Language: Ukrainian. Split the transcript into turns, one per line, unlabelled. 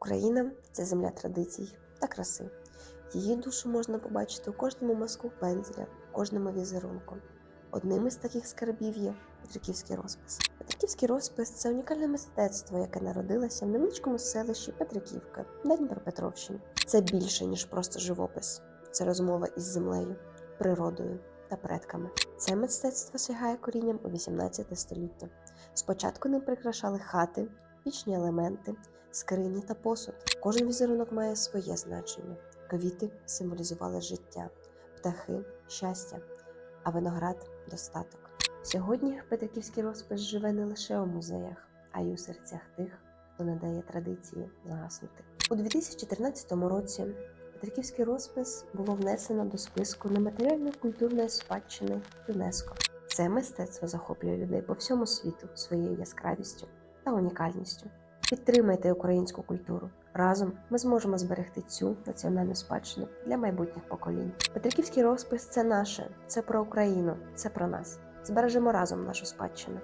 Україна це земля традицій та краси. Її душу можна побачити у кожному мазку пензля, у кожному візерунку. Одним із таких скарбів є Петриківський розпис. Петриківський розпис це унікальне мистецтво, яке народилося в невеличкому селищі Петриківка на Дніпропетровщині. Це більше ніж просто живопис. Це розмова із землею, природою та предками. Це мистецтво сягає корінням у 18 століття. Спочатку ним прикрашали хати, пічні елементи, скрині та посуд. Кожен візерунок має своє значення. Квіти символізували життя, птахи щастя, а виноград достаток. Сьогодні Петриківський розпис живе не лише у музеях, а й у серцях тих, хто не дає традиції згаснути. У 2014 році Петриківський розпис було внесено до списку нематеріальної культурної спадщини ЮНЕСКО. Це мистецтво захоплює людей по всьому світу своєю яскравістю та унікальністю. Підтримайте українську культуру. Разом ми зможемо зберегти цю національну спадщину для майбутніх поколінь. Петриківський розпис це наше, це про Україну, це про нас. Збережемо разом нашу спадщину.